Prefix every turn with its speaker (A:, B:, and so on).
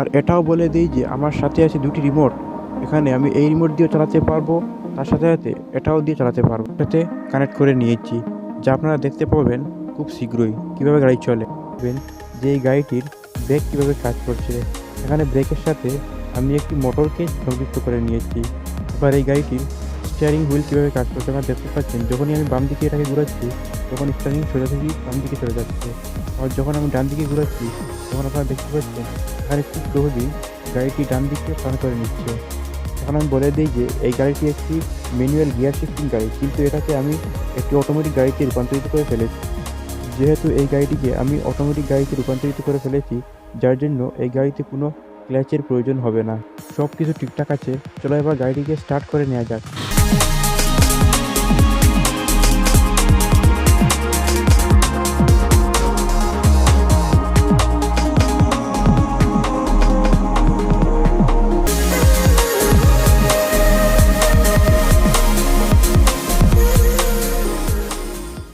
A: আর এটাও বলে দিই যে, আমার সাথে আছে দুটি রিমোট এখানে আমি এই রিমোট দিয়েও চালাতে পারব, তার সাথে সাথে এটাও দিয়ে চালাতে পারব। সাথে কানেক্ট করে নিয়েছি, যা আপনারা দেখতে পাবেন খুব শীঘ্রই। কীভাবে গাড়ি চলে? যে এই গাড়িটির ব্রেক কীভাবে কাজ করছে। এখানে ব্রেকের সাথে আমি একটি মোটরকে সংযুক্ত করে নিয়েছি। এবার এই গাড়িটির স্টিয়ারিং হুইল কীভাবে কাজ করছে আপনারা দেখতে পাচ্ছেন। যখনই আমি বাম দিকে এটাকে ঘুরাচ্ছি, তখন স্টিয়ারিং সোজাসুজি বাম দিকে চলে যাচ্ছে। আর যখন আমি ডান দিকে ঘুরাচ্ছি তখন আপনারা দেখতে পাচ্ছেন, এখানে খুব সহজেই গাড়িটি ডান দিকে টান করে নিচ্ছে। এখন আমি বলে দিই যে, এই গাড়িটি একটি ম্যানুয়াল গিয়ার শিফটিং গাড়ি, কিন্তু এটাকে আমি একটি অটোমেটিক গাড়িতে রূপান্তরিত করে ফেলেছি। যেহেতু এই গাড়িটিকে আমি অটোমেটিক গাড়িতে রূপান্তরিত করে ফেলেছি, যার জন্য এই গাড়িতে কোনো ক্ল্যাচের প্রয়োজন হবে না। সব কিছু ঠিকঠাক আছে, চলো এবার গাড়িটিকে স্টার্ট করে নেওয়া যাক।